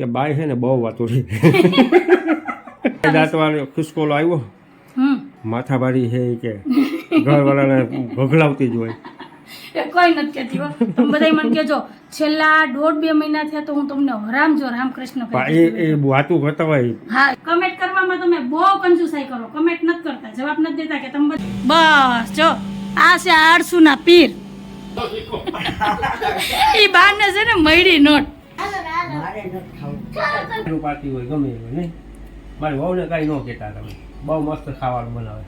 કે બાય છે ને બહુ વાતો રહી દાંતવાળો ખુશકોલો આવ્યો. માથાભારી છે કે. ઘરવાળાને ભગલાવતી જ હોય. કોઈ નથી કહેતી હો. તમે બધા મને કહેજો છેલ્લા દોઢ બે મહિના થયા તો હું તમને હરામ જો રામકૃષ્ણ એ એ વાતું કરતા હોય. હા કમેન્ટ કરવામાં તમે બહુ કંજુસાઈ કરો. કમેન્ટ નથી કરતા જવાબ નથી દેતા કે તમે બસ જો. આ છે આળસુના પીર. ઈ બાને છે ને મયડી નોટ. પાર્ટી હોય ગમે એવું હોય નહીં? મારી વહુને કાંઈ ન કહેતા તમે. બહુ મસ્ત ખાવાનું બનાવે.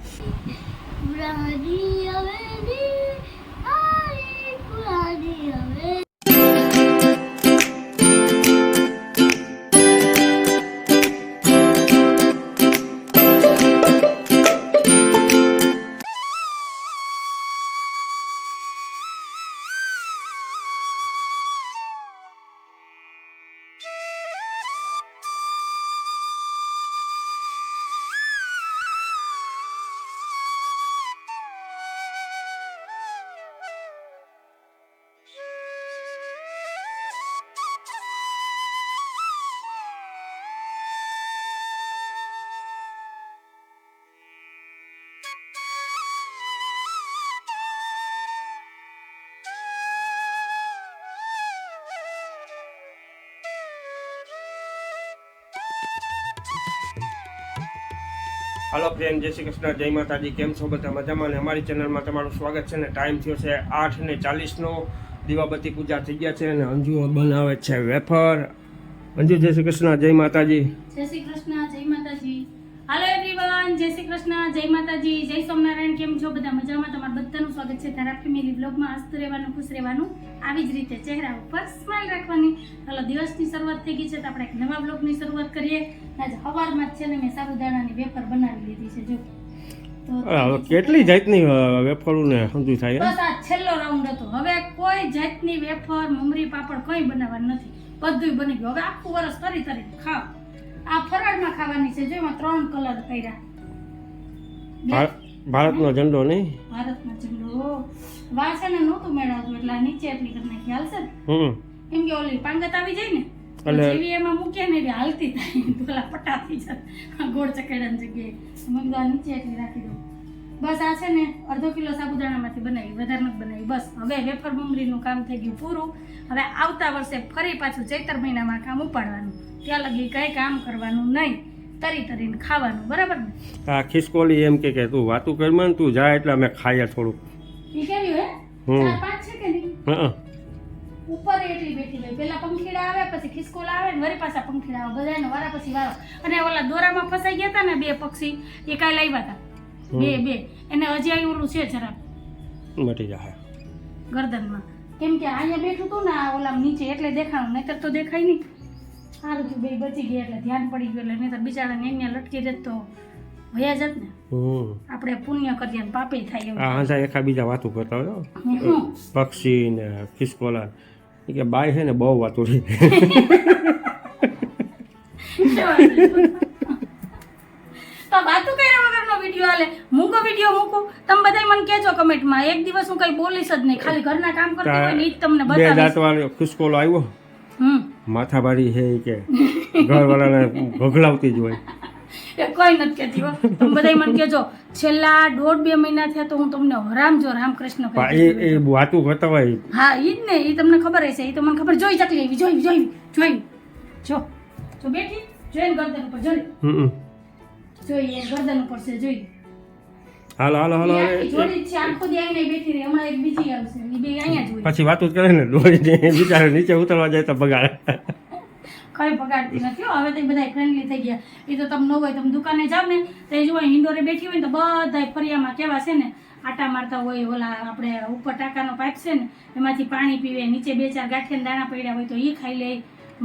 હાલો ફ્રેન્ડ જય શ્રી કૃષ્ણ, જય માતાજી, કેમ છો બધા મજામાં? અને અમારી ચેનલમાં તમારું સ્વાગત છે ને ટાઈમ થયો છે આઠ ને ચાલીસનો. દીવાબત્તી પૂજા થઈ ગયા છે અને અંજુ બનાવે છે વેફર. અંજુ, જય શ્રી કૃષ્ણ, જય માતાજી. જય શ્રી કૃષ્ણ, જય માતાજી. હાલો એવરીવન જય શ્રી કૃષ્ણ જય માતાજી જય સોમનારાયણ કેમ છો? બધા મજામાં? તમારું બધાનું સ્વાગત છે તારા ફેમિલી બ્લોગમાં હસ્ત રહેવાનું ખુશ રહેવાનું આવી જ રીતે ચહેરા ઉપર સ્માઇલ રાખવાની. હાલો દિવસની શરૂઆત થઈ ગઈ છે તો આપણે એક નવા બ્લોગની શરૂઆત કરીએ. આજે હવારમાં જ છે ને મેં સાબુદાણાની વેફર બનાવી લીધી છે જો. કેટલી જાતની વેફર ને સમજુ થાય બસ આ છેલ્લો રાઉન્ડ હતો. હવે કોઈ જાતની વેફર મમરી પાપડ કંઈ બનાવવાનું નથી. બધું બની ગયું. હવે આખું વરસ તરી તરી ખાવ. આ ફરાળમાં ખાવાની છે જો એમાં ત્રણ કલર કર્યા. ભારતનો ઝંડો નહીં? ભારતનો ઝંડો. વાળ નહોતું મેળવતું એટલે નીચે એટલી તમને ખ્યાલ છે? હમ. એમ કે ઓલી પાંગત આવી જાય ને એટલે- જેવી એમાં મૂકે ને એટલે હાલતી થાય. પેલા થઈ જાય. ગોળ ચકેડાની જગ્યાએ. મગદા નીચે એટલી રાખી દઉં. બસ આ છે ને અડધો કિલો સાબુદાણામાંથી બનાવી વધારે નથી બનાવી. બસ હવે વેફર બમરીનું કામ થઈ ગયું પૂરું. હવે આવતા વર્ષે ફરી પાછું ચૈતર મહિનામાં કામ ઉપાડવાનું. ત્યાં લગી કંઈ કામ કરવાનું નહીં. તરી તરીને ખાવાનું બરાબર ને? આ ખિસકોલી એમ કે કે તું વાતું કરીમાં તું જાય એટલે અમે ખાઈએ થોડુંક. ઈ કેવી હે હમ. પાંચ છે કે નહીં? હા ઉપર એટલી બેઠી હોય. પેલા પંખીડા આવે પછી ખિસકોલ આવે ને વરી પાછા પંખીડા આવે. બધાને વારા પછી વારો. અને ઓલા દોરામાં ફસાઈ ગયા હતા ને બે પક્ષી એ કાંઈ લાવ્યા હતા બે બે. એને હજી અહીં ઓલું છે જરા. મટી જાય ગરદનમાં. કેમ કે અહીંયા બેઠું હતું ને ઓલા નીચે એટલે દેખાણું નહીતર તો દેખાય નહીં. સારું થયું બે બચી ગયા એટલે ધ્યાન પડી ગયું એટલે બિચારા બિચારાને અહીંયા લટકી રહેત તો વયા જત ને. આપણે પુણ્ય કરીએ ને પાપે થાય એમ હા સાહેબ એકા બીજા વાતો કરતા હોય પક્ષી ને ખિસકોલા. કે બાય છે ને બહુ વાતો રહી. તો વાતું કર્યા વગરનો વીડિયો હાલે. મૂકો વીડિયો મૂકો. તમે બધાય મને કહેજો કમેન્ટમાં. એક દિવસ હું કઈ બોલીશ જ નહીં. ખાલી ઘરના કામ કરતી હોય ને જ તમને બે બતાવીશ. દાંતવાળો ખિસકોલો આવ્યો. હમ. માથાભારી છે કે. ઘરવાળાને ભગલાવતી જ હોય. એ કોઈ નથી કહેતી હો. તમે બધાય મને કહેજો છેલ્લા દોઢ બે મહિના થયા તો હું તમને હરામ જો રામકૃષ્ણ એ એ વાતું કરતા હોય હા એ જ ને એ તમને ખબર હશે એ તો મને ખબર જોઈ જતી એવી જોઈ જોઈ જોઈ. જો જો બેઠી જોઈને ગરદન ઉપર જોઈ. હમ. જોઈ એ ગરદન ઉપર છે જોઈ. હાલો હાલો હાલો પછી વાતું જ કરે ને દોડીને બિચારા નીચે ઉતરવા જાય તો બગાડે. કઈ બગાડતી નથી. હવે તો બધા ફ્રેન્ડલી થઈ ગયા. એ તો તમે ન હોય તમે દુકાને જાવ ને. તો એ જો ઇન્ડોરે બેઠી હોય ને તો બધા ફરિયામાં કેવા છે ને આટા મારતા હોય ઓલા આપણે ઉપર ટાંકાનો પાઇપ છે ને એમાંથી પાણી પીવે નીચે બે ચાર ગાંઠિયા દાણા પડ્યા હોય તો એ ખાઈ લે.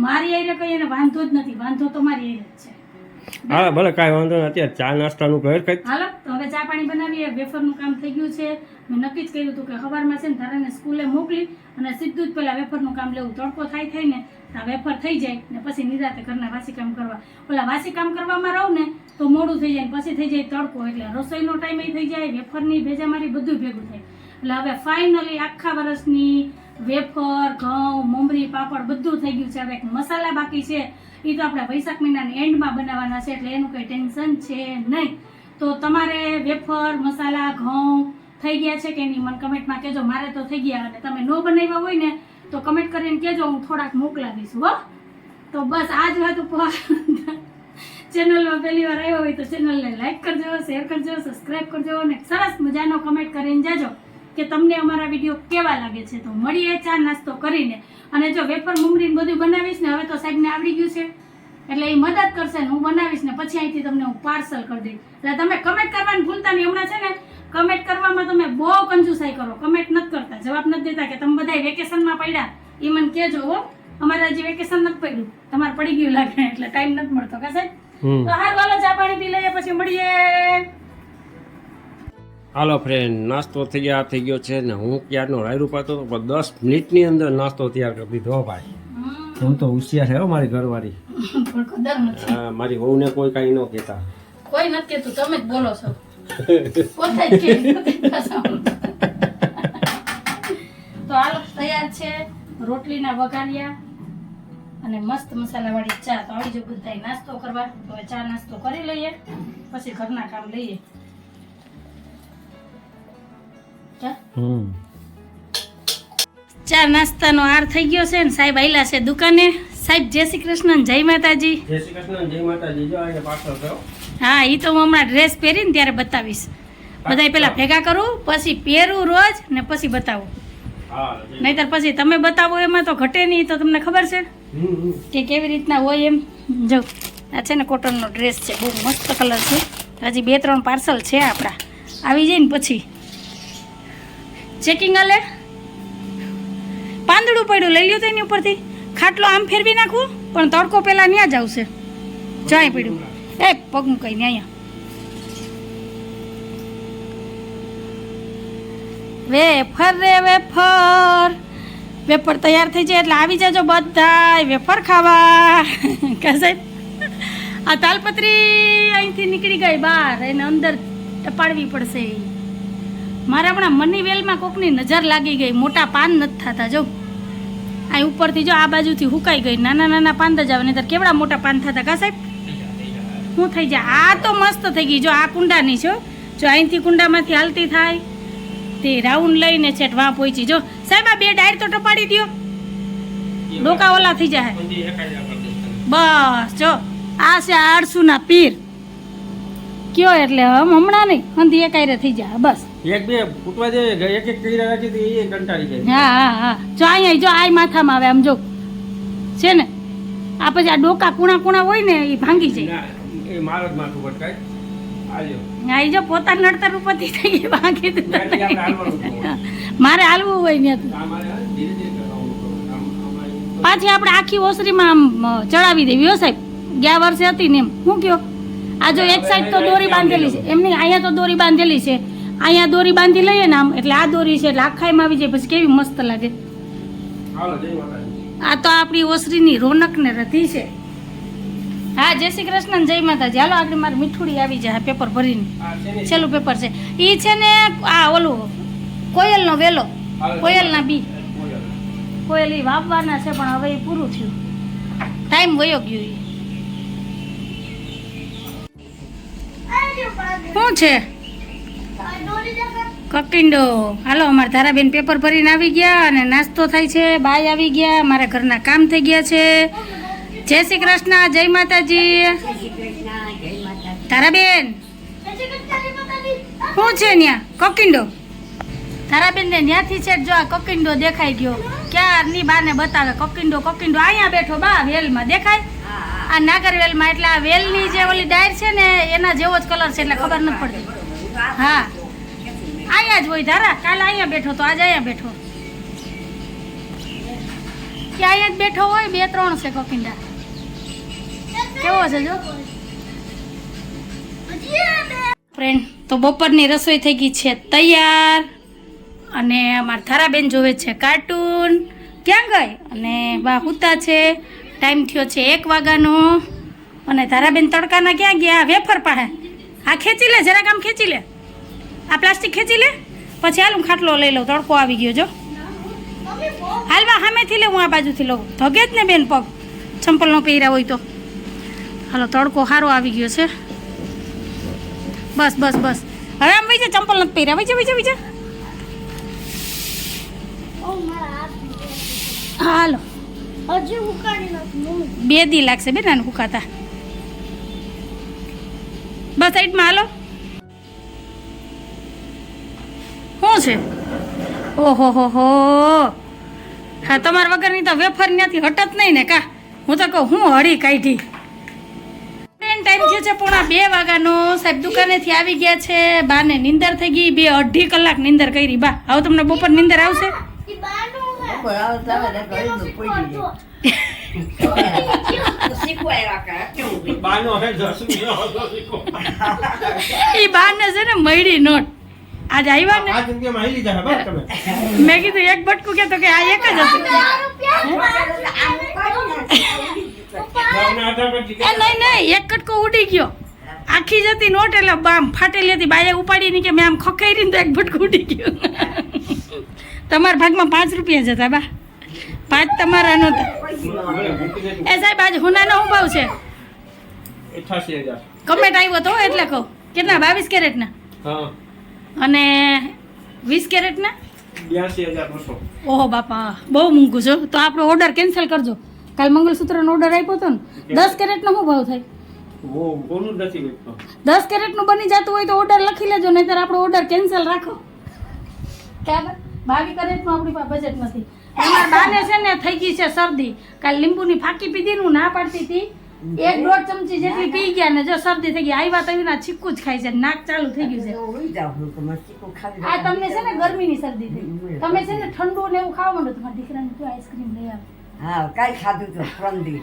મારી આઈને કઈ એને વાંધો જ નથી. વાંધો તો મારી આઈને જ છે. હા, ભલે કાંઈ વાંધો નથી ચા નાસ્તાનું ઘર કઈ હાલો, તો હવે ચા પાણી બનાવીએ. વેફરનું કામ થઈ ગયું છે. મેં નક્કી જ કર્યું હતું કે સવારમાં છે ને તારાને સ્કૂલે મોકલી અને સીધું જ પેલા વેફરનું કામ લેવું. તડકો થાય થાય ને આ વેફર થઈ જાય ને પછી નિરાતે ઘરના વાસી કામ કરવા. ઓલા વાસી કામ કરવામાં રહું ને તો મોડું થઈ જાય પછી થઈ જાય તડકો. એટલે રસોઈનો ટાઈમ થઈ જાય, વેફરની ભેજામારી બધું ભેગું થાય. એટલે હવે ફાઇનલી આખા વર્ષની વેફર, ઘઉં, મમરી, પાપડ બધું થઈ ગયું છે. હવે એક મસાલા બાકી છે. એ તો આપણે વૈશાખ મહિનાની એન્ડમાં બનાવવાના છે, એટલે એનું કંઈ ટેન્શન છે નહીં. તો તમારે વેફર, મસાલા, ઘઉં થઈ ગયા છે કે નહીં? મને કમેન્ટમાં કહેજો. મારે તો થઈ ગયા અને તમે ન બનાવ્યા હોય ને, તો કમેન્ટ કરીને કહેજો. હું થોડાક મોકલાવીશ, હો. તો બસ આ જ વાત ઉપર. ચેનલમાં પહેલી વાર આવ્યો હોય તો ચેનલને લાઈક કરજો, શેર કરજો, સબસ્ક્રાઈબ કરજો અને સરસ મજાનો કમેન્ટ કરીને જાજો. કે તમને અમારા વીડિયો કેવા લાગે છે તો મળીએ ચા નાસ્તો કરીને. અને જો વેફર મુમરીને બધું બનાવીશ ને હવે તો સાહેબને આવડી ગયું છે. એટલે એ મદદ કરશે ને હું બનાવીશ ને પછી અહીંથી તમને હું પાર્સલ કરી દઈશ. એટલે તમે કમેન્ટ કરવાનું ભૂલતા નહીં. હમણાં છે ને કમેન્ટ કરવામાં તમે બહુ કંજુસાઈ કરો. કમેન્ટ નથી કરતા. જવાબ નથી દેતા કે તમે બધા વેકેશનમાં પડ્યા. એ મને કહેજો હો. અમારે હજી વેકેશન નથી પડ્યું. તમારે પડી ગયું લાગે એટલે ટાઈમ નથી મળતો. કે સાહેબ? તો હાલ વાલો ચા પાણી પી લઈએ પછી મળીએ. હાલો ફ્રેન્ડ નાસ્તો ગયા થઈ ગયો છે ને હું ક્યારનો રાય રૂપાતો હતો પણ દસ મિનિટની અંદર નાસ્તો તૈયાર કરી દીધો ભાઈ. હું તો હોશિયાર છે હો મારી ઘરવાળી. હા, મારી વહુને કોઈ કાંઈ ન કહેતા. કોઈ નથી કહેતું તમે જ બોલો છો. તો હાલો તૈયાર છે રોટલીના વઘારિયા અને મસ્ત મસાલાવાળી ચા. તો આવી જો બધા નાસ્તો કરવા. તો ચા નાસ્તો કરી લઈએ પછી ઘરના કામ લઈએ. ચા નાસ્તાનો આર થઈ ગયો છે ને સાહેબ આયલા છે દુકાને. સાહેબ જય શ્રી કૃષ્ણ જય માતાજી. જય શ્રી કૃષ્ણ જય માતાજી. જો અહીંયા પાછળ થયો હા એ તો હું હમણાં ડ્રેસ પહેરીને ત્યારે બતાવીશ. બધાય પેલા ભેગા કરું પછી પહેરું રોજ ને પછી બતાવું. હા નહીતર પછી તમે બતાવો એમાં તો ઘટે નહીં તો તમને ખબર છે. કે કેવી રીતના હોય એમ? જો આ છે ને કોટનનો ડ્રેસ છે બહુ મસ્ત કલર છે. હજી બે ત્રણ પાર્સલ છે આપણા. આવી જાય ને પછી. ચેકિંગ અલે પાંદડું પડ્યું, લઈ લ્યો તો એની ઉપરથી. ખાટલો આમ ફેરવી નાખવું પણ તડકો પેલા ત્યાં જ આવશે. જાય પડ્યું. એ પગ મૂકાઈ ને અહીંયા. વેફર રે વેફર. વેફર તૈયાર થઈ જાય એટલે આવી જાજો બધા વેફર ખાવા. કે સાહેબ આ તાલપત્રી અહીંથી નીકળી ગઈ બહાર, એને અંદર ટપાડવી પડશે. મારે હમણાં મની વેલમાં કોકની નજર લાગી ગઈ. મોટા પાન નથી થતા, જો. આ ઉપરથી જો, આ બાજુથી હુકાઈ ગઈ. નાના નાના પાન જ આવે નહીં કેવડા મોટા પાન થતા કા સાહેબ? શું થઈ જાય આ તો મસ્ત થઈ ગઈ. જો, આ કુંડાની છો જો, અહીંથી કુંડામાંથી હાલતી થાય. તે રાઉન્ડ લઈને છેટ વાં પહોંચી. જો, સાહેબ, આ બે ડાયર તો ટપાડી દ્યો. ડોકા ઓલા થઈ જાય. બસ, જો. આ છે આરસુના પીર. કયો એટલે હમ હમણાં નહીં. હંધી એકાયરે થઈ જાય બસ. એક બે ફૂટવા દે એક એક કીડા રાખી હતી એ કંટાળી જાય. હા હા હા. જો અહીંયા જો આ માથામાં આવે આમ જો. છે ને? આ પછી આ ડોકા કુણા કુણા હોય ને એ ભાંગી જાય. ના, એ મારો જ માથું ભટકાય. હા જો પોતાના નડતર ઉપરથી થઈ ભાંગી હતું. મારે હાલવું હોય એ- પાછી આપણે આખી ઓસરીમાં આમ ચડાવી દેવી હો સાહેબ. ગયા વર્ષે હતી ને એમ. શું કયો? આ જો એક સાઈડ તો દોરી બાંધેલી છે. એમની અહીંયા તો દોરી બાંધેલી છે. અહીંયા દોરી બાંધી લઈએ ને આમ એટલે આ દોરી છે એટલે આખાઈમાં આવી જાય પછી કેવી મસ્ત લાગે. હાલો જય માતાજી. આ તો આપણી ઓસરીની રોનક ને રધી છે. હા જય શ્રી કૃષ્ણ જય માતાજી. હાલો આગળ મારે મીઠુડી આવી જાય પેપર ભરીને. છેલ્લું પેપર છે. એ છે ને આ ઓલું કોયલનો વેલો. કોયલના બી. કોયલ. એ વાવવાના છે પણ હવે એ પૂરું થયું. ટાઈમ વયો ગયો ઈ. શું છે? કકિંડો. હાલો, અમારા ધારાબેન પેપર ભરીને આવી ગયા અને નાસ્તો થાય છે. બાય આવી ગયા. મારા ઘરના કામ થઈ ગયા છે. જય શ્રી કૃષ્ણ, જય માતાજી. ધારાબેન શું છે ન્યા? કકિંડો. ધારાબેન ને ન્યાથી છે જો આ કકિંડો દેખાઈ ગયો. ક્યારની બાને બતાવે? કકિંડો કકિંડો, અહીંયા બેઠો બા વેલમાં દેખાય? આ નાગર વેલમાં એટલે આ વેલની જે ઓલી ડાયર છે ને, એના જેવો જ કલર છે એટલે ખબર નથી પડતી. હા. અહીંયા જ હોય ધારા, કાલે અહીંયા બેઠો તો આજે અહીંયા બેઠો. કે અહીંયા જ બેઠો હોય, બે ત્રણ છે કોકિંડા કેવો છે જો? ફ્રેન્ડ તો બપોરની રસોઈ થઈ ગઈ છે તૈયાર. અને અમારા થારાબેન જોવે છે કાર્ટૂન. ક્યાં ગઈ? અને બા હુતા છે. ટાઈમ થયો છે એક વાગ્યાનો. અને તારાબેન તડકાના ક્યાં ગયા? વેફર પાસે. આ ખેંચી લે, જરાક આમ ખેંચી લે. આ પ્લાસ્ટિક ખેંચી લે? પછી હાલ હું ખાટલો લઈ લઉં, તડકો આવી ગયો, જો. હાલવા સામેથી લે, હું આ બાજુથી લઉં. ધગે જ ને બેન પગ. ચંપલનો પહેર્યા હોય તો. હાલો, તડકો સારો આવી ગયો છે. બસ બસ બસ. હવે આમ વઈ જા, ચંપલ નથી પહેર્યા. જા વઈ જા ઓ મારા હાથ હાલો. બે દી લાગશે બેન આને હુકાતા. બસ, સાઈડમાં હાલો. છે? ઓહો હો હો. હા તમારા વગરની તો વેફર ત્યાંથી હટત નહીં ને કા? હું તો કહું હું હળી કાઢી. ટ્રેન ટાઈમ થયો છે પોણા બે વાગ્યાનો સાહેબ દુકાનેથી આવી ગયા છે. બાને નિંદર થઈ ગઈ. બે અઢી કલાક નિંદર કરી. બા હવે તમને બપોર નિંદર આવશે? એ બાને છે ને મળી નોટ. આજ આવ્યા ને? પાંચ રૂપિયામાં આવી જાય બસ તમે. મેં કીધું એક બટકું કે તો કે આ એક જ હતું એ નહીં નહીં એક કટકો ઉડી ગયો. આખી જતી નોટ એટલે આમ ફાટેલી હતી. બાએ ઉપાડી ની કે મેં આમ ખખેરી ને તો એક બટકું ઉડી ગયું. તમારા ભાગમાં પાંચ રૂપિયા જતા બા પાંચ તમારા નહોતા. એ સાહેબ આજે હુનાનો શું ભાવ છે કમેટ આવ્યો તો એટલે કહું. કેટલા બાવીસ કેરેટના? હા. અને વીસ કેરેટના? ઓહો બાપા બહુ મૂંઘું છો. તો આપણો ઓર્ડર કેન્સલ કરજો. કાલ મંગલસૂત્રનો ઓર્ડર આપ્યો હતો ને દસ કેરેટનો શું ભાવ થાય? દસ કેરેટનું બની જતું હોય તો ઓર્ડર લખી લેજો નહીંતર આપણો ઓર્ડર કેન્સલ રાખો. બરાબર? બાવી કેરેટનું આપણી પાસે બજેટ નથી. અમારા બાને છે ને થઈ ગઈ છે શરદી. કાલ લીંબુની ફાકી પીધી નું ના પાડતી હતી. એક દોઢ ચમચી જેટલી પી ગયા ને જો શરદી થઈ ગઈ. આવ્યા આવી ના છીક્કું જ ખાય છે. નાક ચાલુ થઈ ગયું છે. તો આ તમને છે. ને ગરમીની શરદી થઈ. તમે છે ને ઠંડુ ને એવું ખાવા માંડો તમારા દીકરાને કયો આઈસ્ક્રીમ લઈ આવ. હા કાંઈ ખાધું તો દી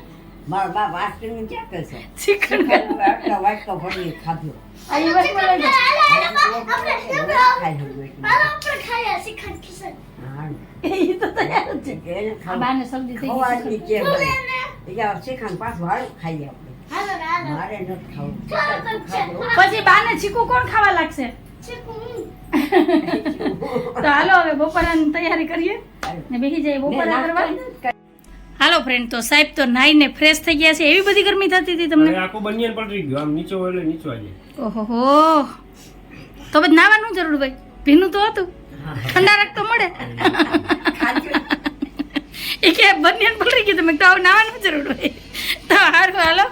મારા બાપ આઈસ્ક્રીમ ક્યાં કરશે ચિકન. આટલા વાટકો ભરીને ખાધું. આ ઈ વસ્તુ લઈ જાઓ. ખાઈ લઉં આપણે ખાયા શીખડ ખિસડ હા. ઈ તો તૈયાર જ છે. એને આ ખાવું. થઈ ગઈ છે. એ કે આ ખાઈએ આપણે. હાલો મારે નથી ખાવું. છે. પછી બાને ચીકુ કોણ ખાવા લાગશે? તો હાલો હવે બપોરાની તૈયારી કરીએ. ને બેસી જઈએ ને બપોરા કરવા. હાલો ફ્રેન્ડ તો સાહેબ તો નાઈને ફ્રેશ થઈ ગયા છે. એવી બધી ગરમી થતી હતી તમને? આખું બનિયાન પલટી ગયું. આમ નીચો એટલે નીચો આવી ઓહો તો બધ નાવાનું જરૂર ભાઈ ભીનું તો હતું. ઠંડા રાખ તો મળે. એ કે બનિયાન પલટી ગયું તમે તો નાવાનું જરૂર હોય. તો હારું હાલો.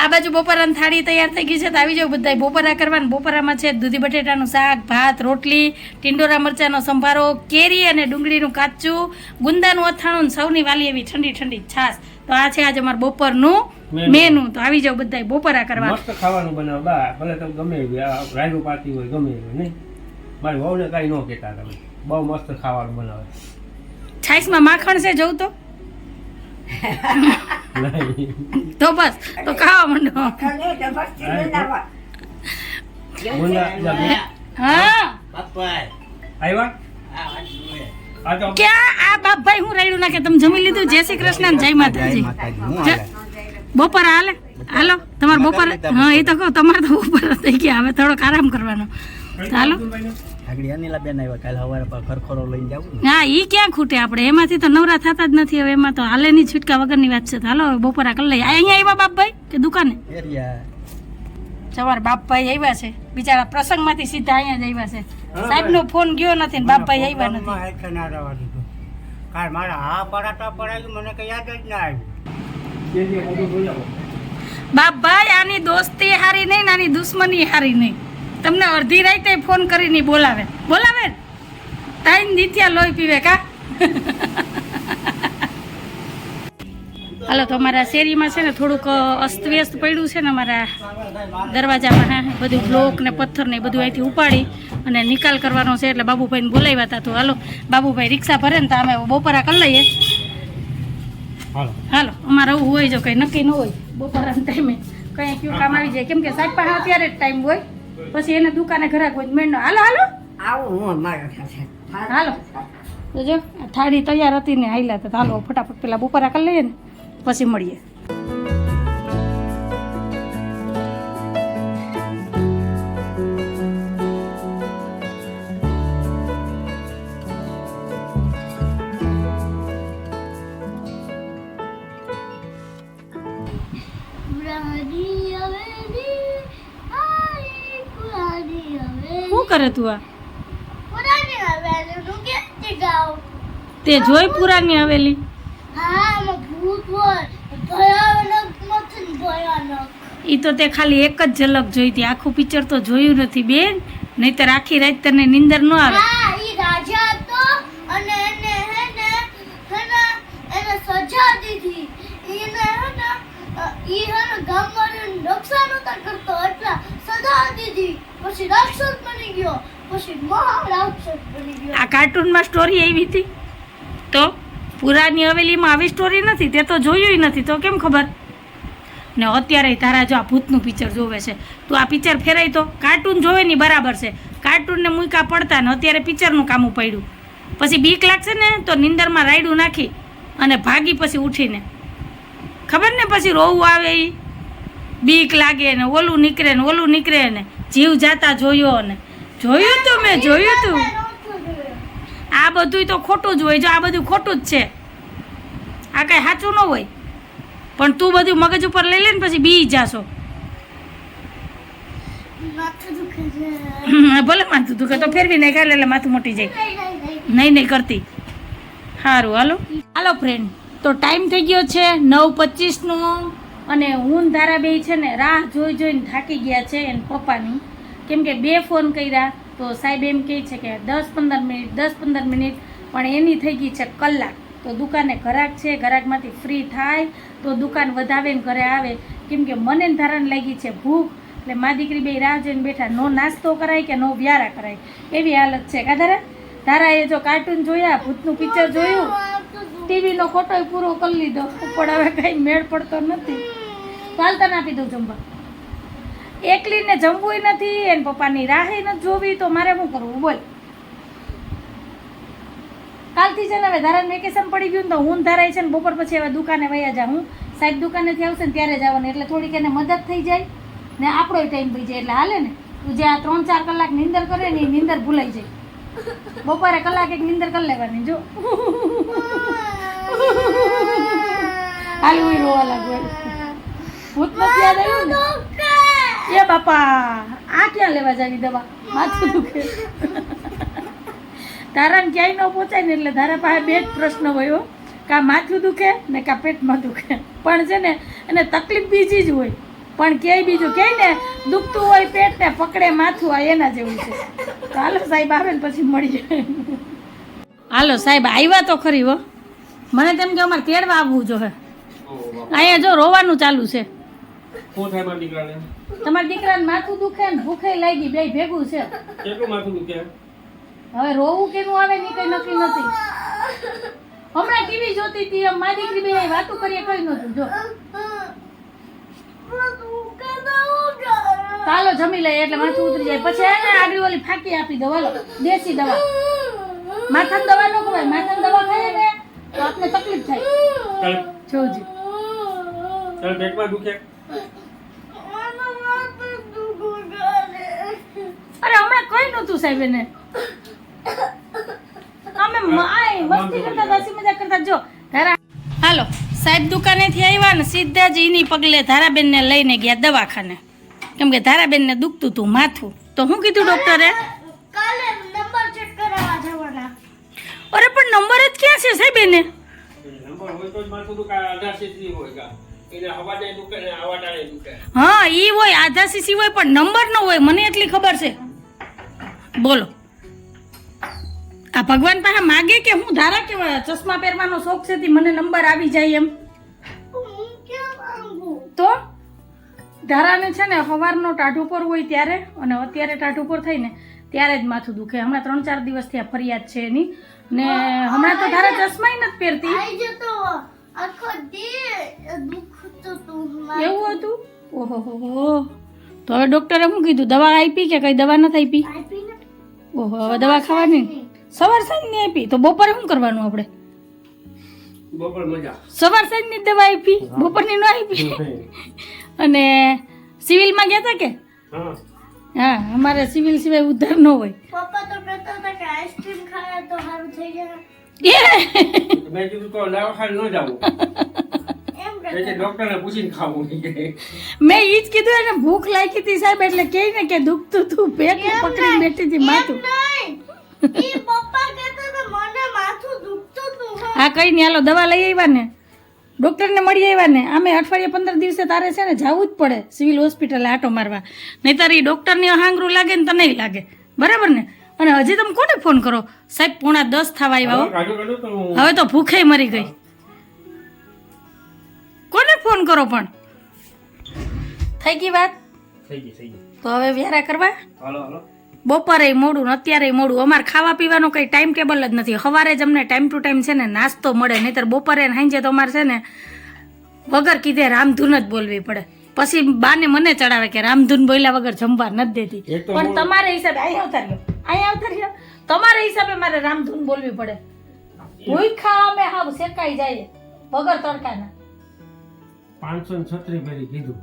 આ બાજુ બપોરાની થાળી તૈયાર થઈ ગઈ છે તો આવી જાવ બધા બપોરા કરવાનું. બપોરામાં છે દૂધી બટેટાનું શાક ભાત રોટલી ટિંડોરા મરચાંનો સંભારો કેરી અને ડુંગળીનું કાચું ગુંદાનું અથાણું સૌની વાલી એવી ઠંડી ઠંડી છાશ. તો આ છે આજે અમારું બપોરનું મેનુ. તો આવી જાવ બધા બપોરા કરવા. મસ્ત ખાવાનું બનાવ. બા ભલે તમે ગમે આ પાતી હોય ગમે નહીં? મારી વહુને કાંઈ ન કહેતા તમે. બહુ મસ્ત ખાવાનું બનાવે. છાશમાં માખણ છે જોઉં તો? તો બસ તો ખાવા માંડો. હા આ તો. ક્યાં આ બાપભાઈ હું રાયડું નાખે? તમે જમી લીધું? જય શ્રી કૃષ્ણ જય માતાજી. બપોર હાલે? હાલો તમારે બપોર હા એ તો કહો તમારે તો બપોર થઈ ગયા. હવે થોડોક આરામ કરવાનો. હાલો. આગળ અનિલાબેન આવ્યા કાલે સવારે પર ખરખરો લઈને જાવું હા ઈ ક્યાં ખૂટે આપણે? એમાંથી તો નવરા થતા જ નથી હવે એમાં તો હાલે ની છૂટકા વગરની વાત છે. તો હાલો બપોરા કરી લઈએ. અહીંયા આવ્યા બાપભાઈ કે દુકાને? સવાર બાપભાઈ આવ્યા છે. બિચારા પ્રસંગમાંથી સીધા અહીંયા જ આવ્યા છે. સાહેબનો ફોન ગયો નથી ને બાપભાઈ આવ્યા નથી. કાલ મારા હા પડાતા પડાયું મને કઈ યાદ જ ના આવ્યું. બાપભાઈ આની દોસ્તી હારી નહીં નાની દુશ્મની હારી નહીં. તમને અડધી રાતે ફોન કરીને બોલાવે. બોલાવે તાઈન દીત્યા લોહી પીવે કા? હાલો તો અમારા શેરીમાં છે ને થોડુંક અસ્તવ્યસ્ત પડ્યું છે ને અમારા દરવાજામાં હા બધું બ્લોક ને પથ્થર ને બધું અહીંથી ઉપાડી અને નિકાલ કરવાનો છે એટલે બાબુભાઈને બોલાવ્યા હતા તો હાલો બાબુભાઈ રિક્ષા ભરે ને તો અમે બપોરા કરી લઈએ. હાલો. અમારે આવું હોય જો કંઈ નક્કી ન હોય. બપોરના ટાઈમે કંઈ કયું કામ આવી જાય. કેમ કે સાહેબ પાસે અત્યારે જ ટાઈમ હોય. પછી એને દુકાને ઘરાક હોય મેળનો. હાલો હાલો. આવું હું અમારા હાલો. જો થાળી તૈયાર હતી ને હાલ્યા તો હાલો ફટાફટ પેલા બપોરા કરી લઈએ ને પછી મળીએ. હવેલી હતું આ. તે જોઈ પુરાની હવેલી? એ તો તે ખાલી એક જ ઝલક જોઈ હતી. આખું પિક્ચર તો જોયું નથી બેન. નહીતર આખી રાત તને નીંદર ન આવે. નુકસાન કરતો એટલે સજા દીધી. પછી રાક્ષસ આ કાર્ટૂનમાં સ્ટોરી આવી હતી? તો પુરાની હવેલીમાં આવી સ્ટોરી નથી, તે તો જોયું નથી, તો કેમ ખબર? ને અત્યારે તારા જો આ ભૂતનું પિક્ચર જોવે છે, તું આ પિક્ચર ફેરાય તો કાર્ટૂન જોવે ની બરાબર છે. કાર્ટૂનને મૂકા પડતા ને અત્યારે પિક્ચરનું કામ પડ્યું પછી બીક લાગશે ને, તો નિંદરમાં રાયડું નાખી અને ભાગી પછી ઉઠીને. ખબર ને પછી રોવું આવે એ બીક લાગે ને, ઓલું નીકળે ને, ઓલું નીકળે ને, જીવ જાતા જોયો ને. જોયું તું મેં જોયું તું? આ બધું તો ખોટું જ હોય જો આ બધું ખોટું જ છે. આ કાંઈ સાચું ન હોય. પણ તું બધું મગજ ઉપર લઈ લે ને પછી બી જાશો. ભલે માથું દુખે તો ફેરવી નહીં કાલે એટલે માથું મોટી જાય. નહીં, નહીં, કરતી. સારું હાલો. હાલો ફ્રેન્ડ તો ટાઈમ થઈ ગયો છે નવ પચીસનો અને હું ને ધારા બે છે ને રાહ જોઈ જોઈને થાકી ગયા છે એના પપ્પાની. કેમ કે બે ફોન કર્યા તો સાહેબ એમ કહે છે કે દસ પંદર મિનિટ, દસ પંદર મિનિટ, પણ એની થઈ ગઈ છે કલાક. તો દુકાને ઘરાક છે, ઘરાકમાંથી ફ્રી થાય, તો દુકાન વધાવે ને ઘરે આવે. કેમ કે મને ને ધારાને લાગી છે ભૂખ, એટલે મા દીકરી બે રાહ જોઈને બેઠા, નો નાસ્તો કરાય કે નો વ્યારા કરાય? એવી હાલત છે. કા ધારા એ જો કાર્ટૂન જોયા, ભૂતનું પિક્ચર જોયું. ટીવીનો ખોટોય પૂરો કરી લીધો. પણ હવે કઈ મેળ પડતો નથી. ચાલતા આપી દઉં જમવા. એકલીને જમવું નથી, એને પપ્પાની રાહે નથી જોવી, તો મારે શું કરવું? બોલ. કાલથી છે ને હવે ધારાને વેકેશન પડી ગયું ને તો હું ધારાય છે ને બપોર પછી હવે દુકાને વયા જા. હું સાહેબ દુકાનેથી આવશે ને ત્યારે જવાનું, એટલે થોડીક એને મદદ થઈ જાય ને આપણો ટાઈમ થઈ જાય. એટલે હાલે ને, તું જે આ ત્રણ ચાર કલાક નીંદર કરે ને એ નીંદર ભૂલાઈ જાય. બપોરે કલાક એક નીંદર કરી લેવાની, જો. હાલ હું રોવા લાગુ ભૂત નથી યાદ આવ્યું બાપા આ ક્યાં લેવા જાવી દવા? માથું દુખે. તારાને ક્યાંય ન પહોંચાય ને એટલે તારા પાસે બે જ પ્રશ્ન હોય કા કાં માથું દુખે ને કાં પેટમાં દુખે. પણ છે ને એને તકલીફ બીજી જ હોય. પણ ક્યાંય બીજું કહે ને દુખતું હોય પેટ ને પકડે માથું આ એના જેવું છે. તો હાલો સાહેબ આવે ને પછી મળીએ. હાલો સાહેબ આવ્યા તો ખરી હો. મને તેમ કે અમારે તેડવા આવવું જોઈએ અહીંયા જો રોવાનું ચાલુ છે. શું સાહેબ દીકરાને? તમારા દીકરાને માથું દુખે ને ભૂખે લાગી બે ભેગું છે. કેટલું માથું દુખે? હવે રોવું કેનું આવે ને કઈ નક્કી નથી. હમણાં ટીવી જોતી હતી એમ મારી દીકરી બે વાતું કરીએ કઈ નતું જો? ચાલો જમી લઈએ એટલે માથું ઉતરી જાય. પછી એને આગળ ઓલી ફાંકી આપી દો વાલો દેશી દવા. માથાની દવા ન ખવાય માથાની દવા ખાઈએ ને તો આપને તકલીફ થાય. જોજી. ચાલ પેટમાં દુખે? કઈ સાહેબ એને. અમે માય મસ્તી કરતા હસી મજાક કરતા જો ધારા હાલો સાહેબ દુકાનેથી આવ્યા ને સીધા જ એની પગલે ધારાબેનને લઈને ગયા દવાખાને. કેમ કે ધારાબેનને દુખતું હતું માથું. તો હું કીધું ડોક્ટરે? કાલે નંબર ચેક કરાવવા જવાના. અરે પણ નંબર જ ક્યાં છે સાહેબ એને? નંબર હોય તો જ માથું દુખે આધા સીધી હોય કા એને હવાને દુખે ને આવાટાને દુખે. હા ઈ હોય આધા સીસી હોય પણ નંબર ન હોય મને એટલી ખબર છે. બોલો. આ ભગવાન પાસે માગે કે હું ધારા કેવા ચશ્મા પહેરવાનો શોખ છે મને નંબર આવી જાય એમ? તો? ધારાને છે ને સવારનો ટાઢું પર હોય ત્યારે, અને અત્યારે ટાઢું પર થઈને ત્યારે જ માથું દુખે. હમણાં ત્રણ ચાર દિવસથી આ ફરિયાદ છે એની. ને હમણાં તો ધારા ચશ્માય નથી પહેરતી. એવું હતું? ઓહો તો હવે ડોક્ટરે શું કીધું? દવા આપી કે કઈ દવા નથી આપી ઓહો હવે દવા ખાવાની? સવાર સાંજની આપી? તો બપોરે શું કરવાનું આપણે? બપોર મજા. સવાર સાંજની દવા આપી? બપોરની ન આપી? અને સિવિલમાં ગયા હતા કે? હા. હા અમારે સિવિલ સિવાય ઉધાર ન હોય. પપ્પા તો કહેતા હતા કે આઈસ્ક્રીમ ખાયા તો સારું થઈ જાય. એ! મેં કીધું તો દવાખાને ન જાવું મેં ઈ જ કીધું એને ભૂખ લાગી હતી સાહેબ એટલે કે ને કે દુખતું તું પેટ પકડીને બેઠી હતી માથું. નહીં. ઈ પપ્પા કહેતા હતા મને માથું દુખતું હતું હો. કઈ નહીં હાલો દવા લઈ આવ્યા ને. ડૉક્ટરને મળી આવ્યા ને. આમે અઠવાડિયે પંદર દિવસે તારે છે ને જવું જ પડે સિવિલ હોસ્પિટલે આટો મારવા. નહીં તારે એ ડૉક્ટરની હાંગરું લાગે ને તને લાગે. બરાબર ને? અને હજી તમે કોને ફોન કરો? સાહેબ પોણા દસ થવા આવ્યા હવે તો ભૂખે મરી ગઈ. કોને ફોન કરો પણ? થઈ ગઈ વાત? થઈ ગઈ થઈ ગઈ. તો હવે વ્યારા કરવા? હાલો હાલો. બપોરે મોડું ને અત્યારે મોડું. અમારે ખાવા પીવાનો કંઈ ટાઈમ ટેબલ જ નથી. સવારે જ અમને ટાઈમ ટુ ટાઈમ છે ને નાસ્તો મળે. નહીતર બપોરે ને સાંજે તો અમારે છે ને વગર કીધે રામધૂન જ બોલવી પડે. પછી બાને મને ચડાવે કે રામધૂન બોલ્યા વગર જમવા નથી દેતી. પણ હું- તમારે હિસાબે અહીંયા આવતા રહ્યો અહીંયા આવતા રહ્યો તમારા હિસાબે મારે રામધૂન બોલવી પડે. ભૂખા અમે હાવ શેકાઈ જાય વગર તડકાના. પાંચસો ને છત્રીસ ભેરી કીધું.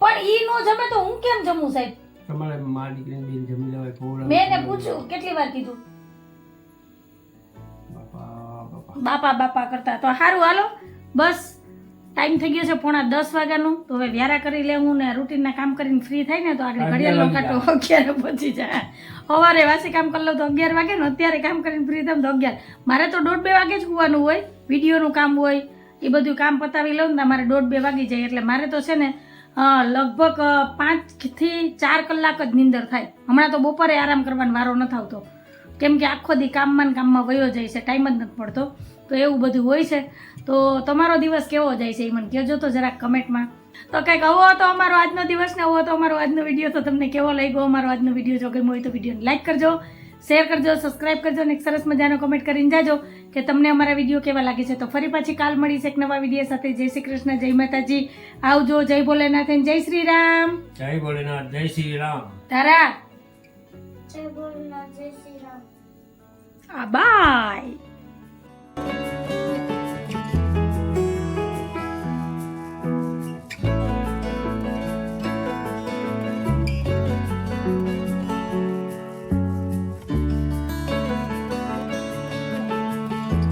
પણ ઈ નો જમે તો હું કેમ જમું સાહેબ? તમારે મારી દીકરીને બેન જમી લેવાય ખવડાવે. મેં એને પૂછ્યું કેટલી વાર કીધું? બાપા બાપા. કરતા. તો સારું હાલો. બસ ટાઈમ થઈ ગયો છે પોણા દસ વાગ્યાનું. તો હવે વ્યારા કરી લેવું ને રૂટીનના કામ કરીને ફ્રી થાય ને તો આગળ ઘડિયાળ ઘડિયાળનો કાંટો અગિયાર પહોંચી જાય સવારે વાસી કામ કરી લઉં તો અગિયાર વાગે ને અત્યારે કામ કરીને ફ્રી થાય તો અગિયાર. મારે તો દોઢ બે વાગે જ હોવાનું હોય વિડીયોનું કામ હોય એ બધું કામ પતાવી લઉં ને તો મારે દોઢ બે વાગી જાય એટલે મારે તો છે ને લગભગ પાંચથી ચાર કલાક જ નિંદર થાય. હમણાં તો બપોરે આરામ કરવાનો વારો નથી આવતો કેમ કે આખો દી કામમાં કામમાં વયો જાય છે ટાઈમ જ નથી પડતો. તો એવું બધું હોય છે. તો તમારો દિવસ કેવો જાય છે એ મને કહેજો તો જરાક કમેન્ટમાં. તો કંઈક આવો હતો અમારો આજનો દિવસ ને આવો હતો અમારો આજનો વીડિયો તો તમને કેવો લાગ્યો અમારો આજનો વીડિયો જો ગમ્યો હોય તો વિડીયોને લાઈક કરજો. શેર કરજો સબસ્ક્રાઇબ કરજો અને એક સરસ મજાનો કોમેન્ટ કરીને જાજો કે તમને અમારા વીડિયો કેવા લાગે છે. તો ફરી પાછી કાલ મળીશ એક નવા વીડિયો સાથે. જય શ્રી કૃષ્ણ જય માતાજી. આવજો જય ભોલેનાથ જય શ્રી રામ. જય ભોલેનાથ જય શ્રી રામ. તારા. જય ભોલેનાથ જય શ્રી રામ. આ બાય.